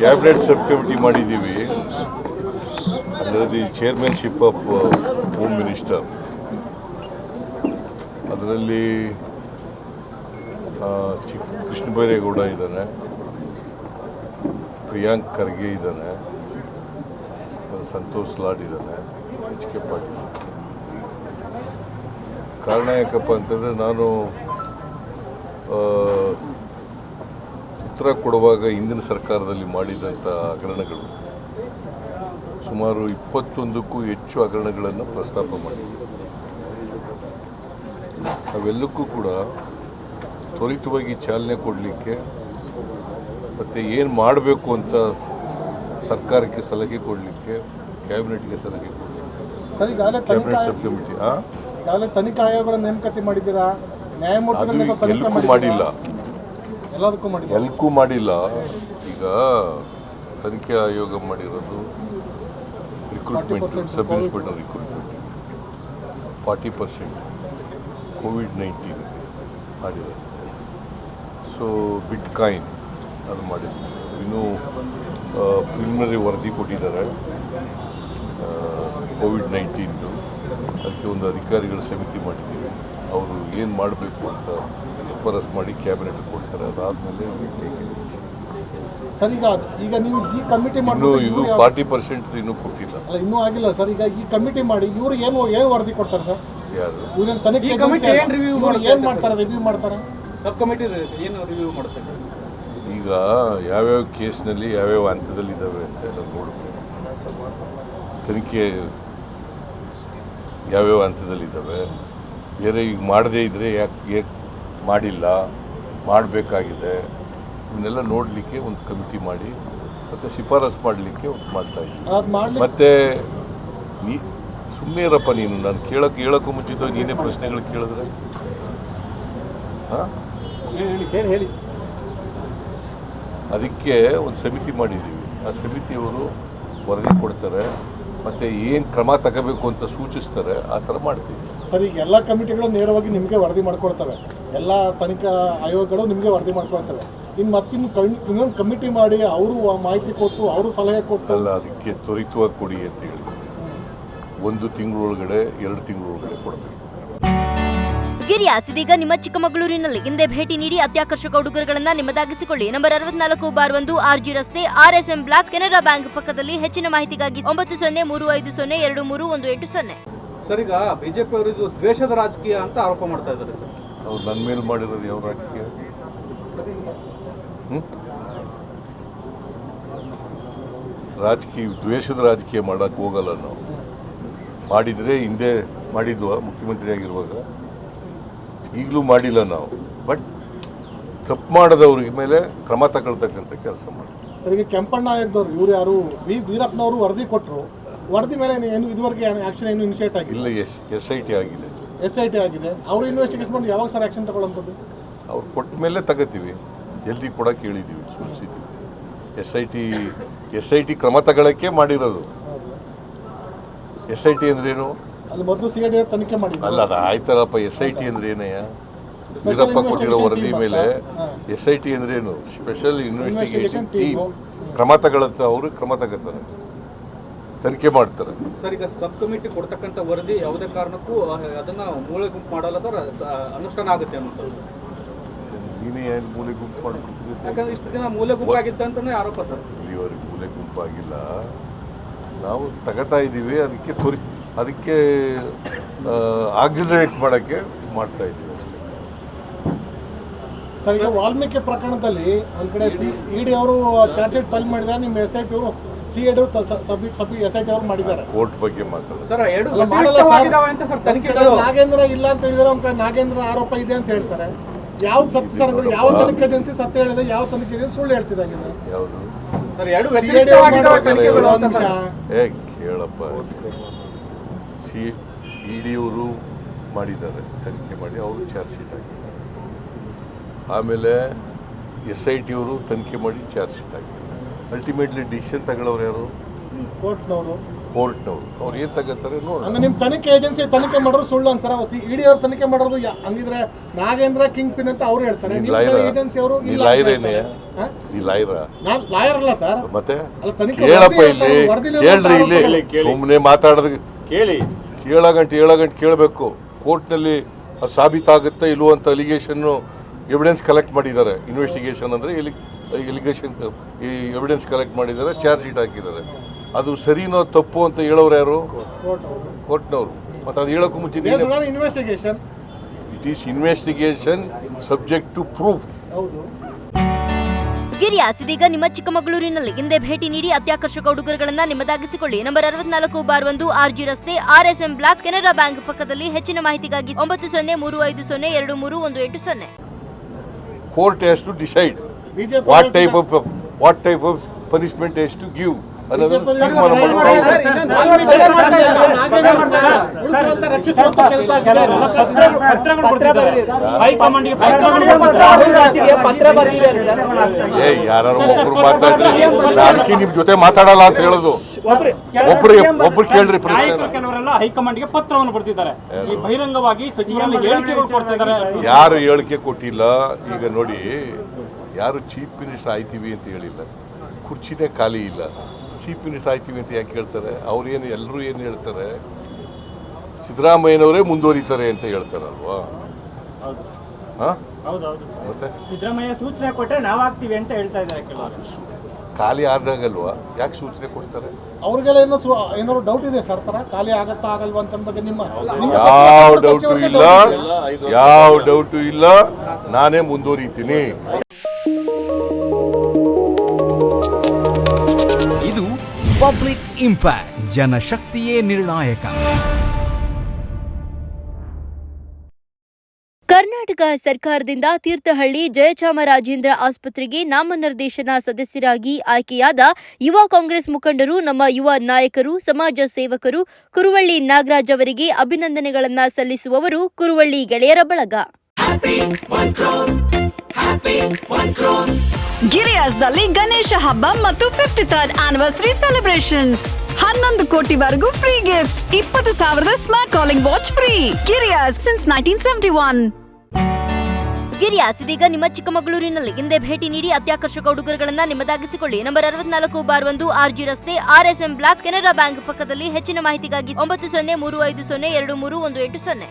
Cabinet sub committee ಮಾಡಿದ್ದೀವಿ. ಅಂದರೆ the chairmanship of home minister ಅದರಲ್ಲಿ ಚಿಕ್ಕ ಚಿ ಕೃಷ್ಣ ಬೈರೇಗೌಡ ಇದ್ದಾನೆ. ಪ್ರಿಯಾಂಕ್ ಖರ್ಗೆ ಇದ್ದಾನೆ. ಸಂತೋಷ್ ಲಾಡ್ ಇದ್ದಾನೆ. H K Patil. ಕಾರಣ ಯಾಕಪ್ಪ ಅಂತಂದರೆ ನಾನು ಉತ್ತರ ಕೊಡುವಾಗ ಹಿಂದಿನ ಸರ್ಕಾರದಲ್ಲಿ ಮಾಡಿದಂಥ ಹಗರಣಗಳು ಸುಮಾರು ಇಪ್ಪತ್ತೊಂದಕ್ಕೂ ಹೆಚ್ಚು ಹಗರಣಗಳನ್ನು ಪ್ರಸ್ತಾಪ ಮಾಡಿದ್ವಿ ಅವೆಲ್ಲಕ್ಕೂ ಕೂಡ ತ್ವರಿತವಾಗಿ ಚಾಲನೆ ಕೊಡಲಿಕ್ಕೆ ಮತ್ತು ಏನು ಮಾಡಬೇಕು ಅಂತ ಸರ್ಕಾರಕ್ಕೆ ಸಲಹೆ ಕೊಡಲಿಕ್ಕೆ ಕ್ಯಾಬಿನೆಟ್ಗೆ ಸಲಹೆ ಕೊಡಲಿಕ್ಕೆ. ಕ್ಯಾಬಿನೆಟ್ ಸಬ್ ಕಮಿಟಿ ತನಿಖಾ ಆಯೋಗಗಳ ನೇಮಕಾತಿ ಮಾಡಿದ್ದೀರಾ? ನ್ಯಾಯಮೂರ್ತಿ? ಮಾಡಿಲ್ಲ. ಎಲ್ಲದಕ್ಕೂ ಎಲ್ಕೂ ಮಾಡಿಲ್ಲ. ಈಗ ತನಿಖೆ ಆಯೋಗ ಮಾಡಿರೋದು recruitment 40% sub. Inspector recruitment forty percent covid nineteen ಮಾಡಿರೋದು. ಸೊ ಬಿಟ್ ಕಾಯಿನ್ ಅದು ಮಾಡಿದ್ವಿ ಇನ್ನೂ ಪ್ರಿಲಿಮಿನರಿ ವರದಿ ಕೊಟ್ಟಿದ್ದಾರೆ. ಕೋವಿಡ್ ನೈನ್ಟೀನ್ದು ಅದಕ್ಕೆ ಒಂದು ಅಧಿಕಾರಿಗಳ ಸಮಿತಿ ಮಾಡಿದ್ದೀವಿ. ಅವರು ಏನು ಮಾಡಬೇಕು ಅಂತ ಶಿಫಾರಸ್ ಮಾಡಿ ಕ್ಯಾಬಿನೆಟ್ ಕೊಡ್ತಾರೆ ಅದಾದಮೇಲೆ ಸರ್ ಈಗ ಅದು- ಈಗ ನೀವು ಈ ಕಮಿಟಿ ಇನ್ನೂ ಮಾಡಿ ಇದು ಫಾರ್ಟಿ ಪರ್ಸೆಂಟ್ ಇನ್ನೂ ಕೊಟ್ಟಿಲ್ಲ. ಅಲ್ಲ ಇನ್ನೂ ಆಗಿಲ್ಲ ಸರ್ ಈಗ ಈ ಕಮಿಟಿ ಮಾಡಿ ಇವರು ಏನು ಏನು ವರದಿ ಕೊಡ್ತಾರೆ ಸರ್? ಯಾರು? ಇವ್ರೇನು ತನಿಖೆ ಈ ಕಮಿಟಿ ಏಜೆನ್ಸಿ ಏನ್ ಮಾಡ್ತಾರೆ ರಿವ್ಯೂ ಮಾಡ್ತಾರೆ ಸಬ್ ಕಮಿಟಿ ಏನು ರಿವ್ಯೂ ಮಾಡ್ತಾರೆ? ಈಗ ಯಾವ್ಯಾವ ಕೇಸ್ನಲ್ಲಿ ಯಾವ್ಯಾವ ಹಂತದಲ್ಲಿದ್ದಾವೆ ಅಂತ ಎಲ್ಲ ನೋಡಬೇಕು. ತನಿಖೆ ಯಾವ್ಯಾವ ಹಂತದಲ್ಲಿದ್ದಾವೆ ಬೇರೆ ಈಗ ಮಾಡದೇ ಇದ್ದರೆ ಯಾಕೆ ಯಾಕೆ ಮಾಡಿಲ್ಲ ಮಾಡಬೇಕಾಗಿದೆ. ಇವನ್ನೆಲ್ಲ ನೋಡಲಿಕ್ಕೆ ಒಂದು ಕಮಿಟಿ ಮಾಡಿ ಮತ್ತು ಶಿಫಾರಸು ಮಾಡಲಿಕ್ಕೆ ಮಾಡ್ತಾ ಇದ್ದೀನಿ ಮತ್ತು ನೀ ಸುಮ್ಮನೆ ಇರಪ್ಪ ನೀನು ನಾನು ಕೇಳಕ್ಕೆ ಹೇಳೋಕ್ಕೂ ಮುಂಚಿತ ನೀನೇ ಪ್ರಶ್ನೆಗಳು ಕೇಳಿದ್ರೆ. ಹಾಂ? ಅದಕ್ಕೆ ಒಂದು ಸಮಿತಿ ಮಾಡಿದ್ದೀವಿ. ಆ ಸಮಿತಿಯವರು ವರದಿ ಕೊಡ್ತಾರೆ ಮತ್ತು ಏನು ಕ್ರಮ ತಗೋಬೇಕು ಅಂತ ಸೂಚಿಸ್ತಾರೆ ಆ ಥರ ಮಾಡ್ತೀವಿ. ಸರ್ ಈಗ ಎಲ್ಲ ಕಮಿಟಿಗಳು ನೇರವಾಗಿ ನಿಮಗೆ ವರದಿ ಮಾಡ್ಕೊಳ್ತವೆ. ಎಲ್ಲ ತನಿಖಾ ಆಯೋಗಗಳು ನಿಮಗೆ ವರದಿ ಮಾಡ್ಕೊಳ್ತವೆ. ಇನ್ನು ಮತ್ತಿನ್ನು ಕಣ್- ಇನ್ನೊಂದು ಕಮಿಟಿ ಮಾಡಿ ಅವರು ಮಾಹಿತಿ ಕೊಟ್ಟು ಅವರು ಸಲಹೆ ಕೊಟ್ಟು. ಅಲ್ಲ ಅದಕ್ಕೆ ತ್ವರಿತವಾಗಿ ಕೊಡಿ ಅಂತ ಹೇಳಿ. ಒಂದು ತಿಂಗಳೊಳಗಡೆ ಎರಡು ತಿಂಗಳೊಳಗಡೆ ಕೊಡಬೇಕು. ಗಿರಿಯಾಸ್ ಇದೀಗ ನಿಮ್ಮ ಚಿಕ್ಕಮಗಳೂರಿನಲ್ಲಿ ಹಿಂದೆ ಭೇಟಿ ನೀಡಿ ಅತ್ಯಾಕರ್ಷಕ ಉಡುಗೊರೆಗಳನ್ನ ನಿಮ್ಮದಾಗಿಸಿಕೊಳ್ಳಿ. ನಂಬರ್ ಅರವತ್ನಾಲ್ಕು ಬಾರ್ ಒಂದು ಆರ್ ಜಿ ರಸ್ತೆ R S M block Canara bank ಪಕ್ಕದಲ್ಲಿ ಹೆಚ್ಚಿನ ಮಾಹಿತಿಗಾಗಿ ಒಂಬತ್ತು ಸೊನ್ನೆ ಮೂರು ಐದು ಸೊನ್ನೆ ಎರಡು ಮೂರು ಒಂದು ಎಂಟು ಸೊನ್ನೆ. ಸರ್ ಈಗ ಬಿಜೆಪಿ ಅವರು ಇದು ದ್ವೇಷದ ರಾಜಕೀಯ ಅಂತ ಆರೋಪ ಮಾಡ್ತಾ ಇದ್ದಾರೆ ಸರ್. ಅವ್ರು ನನ್ನ ಮೇಲೆ ಮಾಡಿರೋದು ಯಾವ ರಾಜಕೀಯ? ರಾಜಕೀಯ ದ್ವೇಷದ ರಾಜಕೀಯ ಮಾಡೋಕ್ಕೆ ಹೋಗಲ್ಲ ನಾವು. ಮಾಡಿದರೆ ಹಿಂದೆ ಮಾಡಿದ್ವ ಮುಖ್ಯಮಂತ್ರಿ ಆಗಿರುವಾಗ. ಈಗಲೂ ಮಾಡಿಲ್ಲ ನಾವು. ಬಟ್ ತಪ್ಪು ಮಾಡದವ್ರ ಮೇಲೆ ಕ್ರಮ ತಗೊಳ್ತಕ್ಕಂಥ ಕೆಲಸ ಮಾಡಿ ಸರ್ ಕೆಂಪಣ್ಣ ಆಗಿದ್ದವ್ರು ಇವ್ರು ಯಾರು? ವಿ ವೀರಪ್ಪನವರು ವರದಿ ಕೊಟ್ಟರು ವರದಿ ಮೇಲೆ ಏನು ಇದುವರೆಗೆ ಆಕ್ಷನ್ ಏನು ಇನಿಷಿಯೇಟ್ ಆಗಿಲ್ಲ? ಇಲ್ಲ ಎಸ್ ಎಸ್ ಐ ಟಿ ಆಗಿದೆ. ಎಸ್ ಐ ಟಿ ಆಗಿದೆ. ಅವರು ಇನ್ವೆಸ್ಟಿಗೇಷನ್ ಮಾಡಿ ಯಾವಾಗ ಸರ್ ಆಕ್ಷನ್ ತಗೊಳ್ಳೋಂಥದ್ದು? ಅವ್ರು ಕೊಟ್ಟ ಮೇಲೆ ತಗೋತೀವಿ. ಜಲ್ದಿ ಕೂಡ ಕೇಳಿದ್ದೀವಿ ಸೂಚಿಸಿದ್ದೀವಿ S I T S I T ಕ್ರಮ ತಗೊಳ್ಳೋಕ್ಕೆ ಮಾಡಿರೋದು. ಎಸ್ ಐ ಟಿ ಅಂದ್ರೇನು ಅಲ್ಲಿ ಮೊದಲು ಸಿ ಐ ಡಿ ತನಿಖೆ ಅಲ್ಲ ಅದು ಆಯ್ತಲ್ಲಪ್ಪ ಎಸ್ ಐ ಟಿ ಅಂದ್ರೆ ಏನಯ್ಯ ವೀರಪ್ಪ ಕೊಟ್ಟಿರೋ ವರದಿ ಮೇಲೆ. ಎಸ್ ಐ ಟಿ ಅಂದ್ರೇನು ಸ್ಪೆಷಲ್ ಇನ್ವೆಸ್ಟಿಗೇಷನ್. ಟೀಮ್ ಕ್ರಮ ತಗೊಳತ್ತ ಅವರು ಕ್ರಮ ತಗೋತಾರೆ ತನಿಖೆ ಮಾಡ್ತಾರೆ. ಸರ್ ಈಗ ಸಬ್ ಕಮಿಟಿ ಕೊಡ್ತಕ್ಕಂಥ ವರದಿ ಯಾವುದೇ ಕಾರಣಕ್ಕೂ ಅದನ್ನ ಮೂಳೆ ಗುಂಪು ಮಾಡಲ್ಲ ಸರ್ ಅದು, ಅನುಷ್ಠಾನ ಆಗುತ್ತೆ ಅನ್ನೋದು ನೀನೇ ಏನು ಮೂಲೆ ಗುಂಪು ಮಾಡ್ಬಿಡ್ತೀವಿ ಯಾಕಂದ್ರೆ ಇಷ್ಟು ದಿನ ಮೂಲೆ ಗುಂಪು ಆಗಿತ್ತು ಅಂತಲೇ ಆರೋಪ ಸರ್. ಇಲ್ಲಿವರೆಗೆ ಮೂಲೆ ಗುಂಪಾಗಿಲ್ಲ ನಾವು ತಗತಾ ಇದ್ದೀವಿ ಅದಕ್ಕೆ ತೋರಿ ಅದಕ್ಕೆ ಆಕ್ಸಿಲರೇಟ್ ಮಾಡೋಕ್ಕೆ ಮಾಡ್ತಾ ಇದ್ದೀವಿ ಅಷ್ಟೇ. ಸರ್ ಈಗ ವಾಲ್ಮೀಕಿ ಪ್ರಕರಣದಲ್ಲಿ ಒಂದ್ ಕಡೆ ಸಿ ಇ ಡಿ ಅವರು ಚಾರ್ಜ್ ಶೀಟ್ ಫೈಲ್ ಮಾಡಿದ್ದಾರೆ ನಿಮ್ಮ ಎಸ್ ಐ ಟಿ ಅವರು C edu sub sub S I T ಅವರು ಮಾಡಿದ್ದಾರೆ. ಕೋರ್ಟ್ ಬಗ್ಗೆ ಮಾತಾಡೋದು. ಸರ್ ಎರಡು ಅಲ್ಲ, ಮಾಡಲ್ಲ ಅಂತ ಸರ್ ಒಂದ್ ನಾಗೇಂದ್ರ ಇಲ್ಲ ಅಂತ ಹೇಳಿದ್ರೆ ಅವ್ರ ನಾಗೇಂದ್ರ ಆರೋಪ ಇದೆ ಅಂತ ಹೇಳ್ತಾರೆ. ಯಾವ ಸತ್ಯ ಸರ್ ಅಂದ್ರೆ ಯಾವ ತನಿಖೆ ಏಜೆನ್ಸಿ ಸತ್ಯ ಹೇಳಿದೆ ಯಾವ ತನಿಖೆ ಏಜೆನ್ಸಿ ಸುಳ್ಳು ಹೇಳ್ತಿದ್ದಾಗಿದೆ ಏ ಕೇಳಪ್ಪ. ಸಿ ಇ ಡಿಯವರು ಮಾಡಿದ್ದಾರೆ ತನಿಖೆ ಮಾಡಿ ಅವರು ಚಾರ್ಜ್ ಶೀಟ್ ಹಾಕಿದ್ದಾರೆ. ಆಮೇಲೆ ಎಸ್ ಐ ಟಿಯವರು ತನಿಖೆ ಮಾಡಿ ಚಾರ್ಜ್ ಶೀಟ್ ಹಾಕಿದ್ದಾರೆ. ಅಲ್ಟಿಮೇಟ್ಲಿ ಡಿಸಿಷನ್ ತಗೊಳ್ಳೋರು ಯಾರು? ಕೋರ್ಟ್ನವರು. ಕೋರ್ಟ್ನವರು. ಅವ್ರು ಏನು ತಗೋತಾರೆ ನೋಡಿ ಹಂಗ ನಿಮ್ ತನಿಖೆ ಏಜೆನ್ಸಿ ತನಿಖೆ ಮಾಡೋರು ಸುಳ್ಳು ಅಂತಾರ. ಇಡಿ ಅವ್ರು ತನಿಖೆ ಮಾಡೋದು ಯಾ- ಹಂಗಿದ್ರೆ ನಾಗೇಂದ್ರ ಕಿಂಗ್ ಪಿನ್ ಅಂತ ಅವ್ರು ಹೇಳ್ತಾರೆ. ನೀನ್ ನಿಮ್ ಲಾಯರ ಏಜೆನ್ಸಿ ಅವರು ನೀ ಇಲ್ಲ ಲಾಯರ್ ಏನೇ? ನೀ ಲಾಯರ ನಾನು ಲಾಯರ್ ಅಲ್ಲ ಸರ್ ಮತ್ತೆ? ಅಲ್ಲ ತನಿಖೆ ಕೇಳಪ್ಪ ವರದಿ ಇಲ್ಲಿ. ಹೇಳ್ತಾರೆ, ವರದಿಲಿ ಹೇಳ್ರಿ ಇಲ್ಲಿ. ಆರೋಪಗಳು. ಸುಮ್ಮನೆ ಮಾತಾಡೋದು. ಕೇಳಿ. ಏಳ ಗಂಟೆ ಏಳ ಗಂಟೆ ಕೇಳಬೇಕು. ಕೋರ್ಟ್ನಲ್ಲಿ ಅದು ಸಾಬೀತಾಗುತ್ತೆ ಇಲ್ವೋ ಅಂತ ಅಲಿಗೇಷನ್ನು ಎವಿಡೆನ್ಸ್ ಕಲೆಕ್ಟ್ ಮಾಡಿದ್ದಾರೆ. ಇನ್ವೆಸ್ಟಿಗೇಷನ್ ಅಂದರೆ ಎಲಿ ಎಲಿಗೇಷನ್ ಈ ಎವಿಡೆನ್ಸ್ ಕಲೆಕ್ಟ್ ಮಾಡಿದ್ದಾರೆ ಚಾರ್ಜ್ ಶೀಟ್ ಹಾಕಿದ್ದಾರೆ. ಅದು ಸರಿನೋ ತಪ್ಪು ಅಂತ ಹೇಳೋರು ಯಾರು. ಕೋರ್ಟ್ನವರು. ಮತ್ತು ಅದು ಹೇಳೋಕ್ಕೂ ಮುಂಚೆ investigation it is investigation subject to proof ಹೌದು. ಗಿರಿಯಾಸ್ ಇದೀಗ ನಿಮ್ಮ ಚಿಕ್ಕಮಗಳೂರಿನಲ್ಲಿ ಹಿಂದೆ ಭೇಟಿ ನೀಡಿ ಅತ್ಯಾಕರ್ಷಕ ಉಡುಗೊರೆಗಳನ್ನು ನಿಮ್ಮದಾಗಿಸಿಕೊಳ್ಳಿ. ನಂಬರ್ ಅರವತ್ನಾಲ್ಕು ಬಾರ್ ಒಂದು ಆರ್ಜಿ ರಸ್ತೆ ಆರ್ಎಸ್ಎಂ ಬ್ಲಾಕ್ ಕೆನರಾ ಬ್ಯಾಂಕ್ ಪಕ್ಕದಲ್ಲಿ ಹೆಚ್ಚಿನ ಮಾಹಿತಿಗಾಗಿ ಒಂಬತ್ತು ಸೊನ್ನೆ ಮೂರು ಐದು ಸೊನ್ನೆ ಎರಡು ಮೂರು ಒಂದು ಎಂಟು ಸೊನ್ನೆ. Court has to decide What type of what type of punishment is to give? ಏ ಯಾರು ಒಬ್ರು ಮಾತಾಡ್ರಿ. ಅದಕ್ಕೆ ನಿಮ್ ಜೊತೆ ಮಾತಾಡಲ್ಲ ಅಂತ ಹೇಳೋದು. ಒಬ್ರು ಒಬ್ರು ಕೇಳ್ರಿ ಕೆಲವರೆಲ್ಲ ಹೈಕಮಾಂಡ್ಗೆ ಪತ್ರವನ್ನು ಬರ್ತಿದ್ದಾರೆ ಈ ಬಹಿರಂಗವಾಗಿ ಸಚಿವರಲ್ಲಿ ಹೇಳಿಕೆಗಳು ಕೊಡ್ತಿದ್ದಾರೆ. ಯಾರು ಹೇಳಿಕೆ ಕೊಟ್ಟಿಲ್ಲ? ಈಗ ನೋಡಿ ಯಾರು ಚೀಫ್ ಮಿನಿಸ್ಟರ್ ಆಯ್ತೀವಿ ಅಂತ ಹೇಳಿಲ್ಲ. ಕುರ್ಚಿನೇ ಖಾಲಿ ಇಲ್ಲ. ಚೀಫ್ ಮಿನಿಸ್ಟರ್ ಆಯ್ತೀವಿ ಅಂತ ಯಾಕೆ ಹೇಳ್ತಾರೆ? ಅವ್ರು ಏನು ಎಲ್ಲರೂ ಏನು ಹೇಳ್ತಾರೆ? ಸಿದ್ದರಾಮಯ್ಯನವರೇ ಮುಂದುವರಿತಾರೆ ಅಂತ ಹೇಳ್ತಾರಲ್ವಾ? ಹಾಂ? ಮತ್ತೆ? ಸಿದ್ದರಾಮಯ್ಯ ಸೂಚನೆ ಕೊಟ್ಟರೆ ನಾವಾಗ್ತೀವಿ ಅಂತ ಹೇಳ್ತಾ ಇದ್ದಾರೆ ಖಾಲಿ ಆದಾಗಲ್ವಾ? ಯಾಕೆ ಸೂಚನೆ ಕೊಡ್ತಾರೆ? ಅವ್ರಿಗೆಲ್ಲ ಏನೋ ಏನಾದ್ರು ಡೌಟ್ ಇದೆ ಸರ್ ತರ ಖಾಲಿ ಆಗತ್ತಾ ಆಗಲ್ವಾ ಅಂತ ಬಗ್ಗೆ ನಿಮ್ಮ ಯಾವ ಡೌಟು ಇಲ್ಲ. ಯಾವ ಡೌಟು ಇಲ್ಲ. ನಾನೇ ಮುಂದುವರಿತೀನಿ. ಪಬ್ಲಿಕ್ ಇಂಪ್ಯಾಕ್ಟ್ ಜನಶಕ್ತಿಯೇ ನಿರ್ಣಾಯಕ ಕರ್ನಾಟಕ ಸರ್ಕಾರದಿಂದ ತೀರ್ಥಹಳ್ಳಿ ಜಯಚಾಮರಾಜೇಂದ್ರ ಆಸ್ಪತ್ರೆಗೆ ನಾಮನಿರ್ದೇಶನ ಸದಸ್ಯರಾಗಿ ಆಯ್ಕೆಯಾದ ಯುವ ಕಾಂಗ್ರೆಸ್ ಮುಖಂಡರು ನಮ್ಮ ಯುವ ನಾಯಕರು ಸಮಾಜ ಸೇವಕರು ಕುರುವಳ್ಳಿ ನಾಗರಾಜ್ ಅವರಿಗೆ ಅಭಿನಂದನೆಗಳನ್ನು ಸಲ್ಲಿಸುವವರು ಕುರುವಳ್ಳಿ ಗೆಳೆಯರ ಬಳಗ. ಗಿರಿಯಾಸ್ದಲ್ಲಿ ಗಣೇಶ ಹಬ್ಬ ಮತ್ತು ಫಿಫ್ಟಿ ಥರ್ಡ್ ಆನಿವರ್ಸರಿ ಸೆಲೆಬ್ರೇಷನ್ಸ್ ಹನ್ನೊಂದು ಕೋಟಿವರೆಗೂ ಫ್ರೀ ಗಿಫ್ಟ್ಸ್ ಇಪ್ಪತ್ತು ಸಾವಿರದ smart calling watch free Giriias since nineteen seventy one Giriias ಇದೀಗ ನಿಮ್ಮ ಚಿಕ್ಕಮಗಳೂರಿನಲ್ಲಿ ಹಿಂದೆ ಭೇಟಿ ನೀಡಿ ಅತ್ಯಾಕರ್ಷಕ ಉಡುಗೊರೆಗಳನ್ನ ನಿಮ್ಮದಾಗಿಸಿಕೊಳ್ಳಿ. ನಂಬರ್ ಅರವತ್ನಾಲ್ಕು ಬಾರ್ ಒಂದು ಆರ್ಜಿ ರಸ್ತೆ, R S M block Canara bank ಪಕ್ಕದಲ್ಲಿ ಹೆಚ್ಚಿನ ಮಾಹಿತಿಗಾಗಿ ಒಂಬತ್ತು ಸೊನ್ನೆ ಮೂರು ಐದು ಸೊನ್ನೆ ಎರಡು ಮೂರು ಒಂದು ಎಂಟು ಸೊನ್ನೆ.